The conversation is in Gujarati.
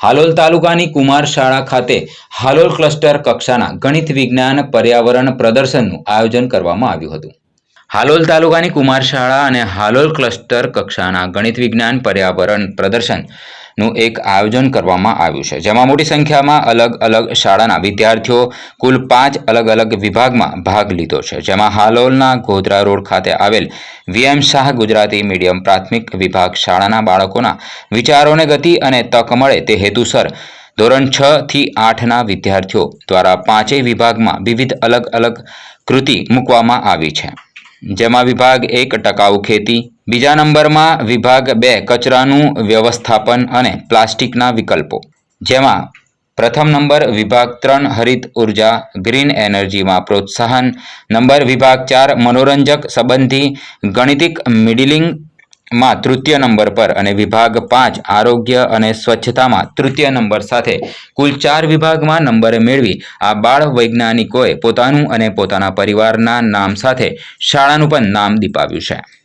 હાલોલ તાલુકાની કુમાર શાળા ખાતે હાલોલ ક્લસ્ટર કક્ષાના ગણિત વિજ્ઞાન પર્યાવરણ પ્રદર્શનનું આયોજન કરવામાં આવ્યું હતું. હાલોલ તાલુકાની કુમાર શાળા અને હાલોલ ક્લસ્ટર કક્ષાના ગણિત વિજ્ઞાન પર્યાવરણ પ્રદર્શનનું એક આયોજન કરવામાં આવ્યું છે, જેમાં મોટી સંખ્યામાં અલગ અલગ શાળાના વિદ્યાર્થીઓ કુલ પાંચ અલગ અલગ વિભાગમાં ભાગ લીધો છે, જેમાં હાલોલના ગોધરા રોડ ખાતે આવેલ વીએમ શાહ ગુજરાતી મીડિયમ પ્રાથમિક વિભાગ શાળાના બાળકોના વિચારોને ગતિ અને તક મળે તે હેતુસર ધોરણ છ થી આઠના વિદ્યાર્થીઓ દ્વારા પાંચેય વિભાગમાં વિવિધ અલગ અલગ કૃતિ મૂકવામાં આવી છે. જેમાં વિભાગ એક ટકાઉ ખેતી, બીજા નંબરમાં વિભાગ બે કચરાનું વ્યવસ્થાપન અને પ્લાસ્ટિકના વિકલ્પો. જેમાં પ્રથમ નંબર વિભાગ ત્રણ હરિત ઊર્જા, ગ્રીન એનર્જીમાં પ્રોત્સાહન, નંબર વિભાગ ચાર મનોરંજક સંબંધી, ગણિતિક મિડલિંગમાં તૃતીય નંબર પર અને વિભાગ પાંચ, આરોગ્ય અને સ્વચ્છતામાં તૃતીય નંબર સાથે કુલ ચાર વિભાગમાં નંબર મેળવી આ બાળ વૈજ્ઞાનિકોએ પોતાનું અને પોતાના પરિવારના નામ સાથે શાળાનું પણ નામ દીપાવ્યું છે.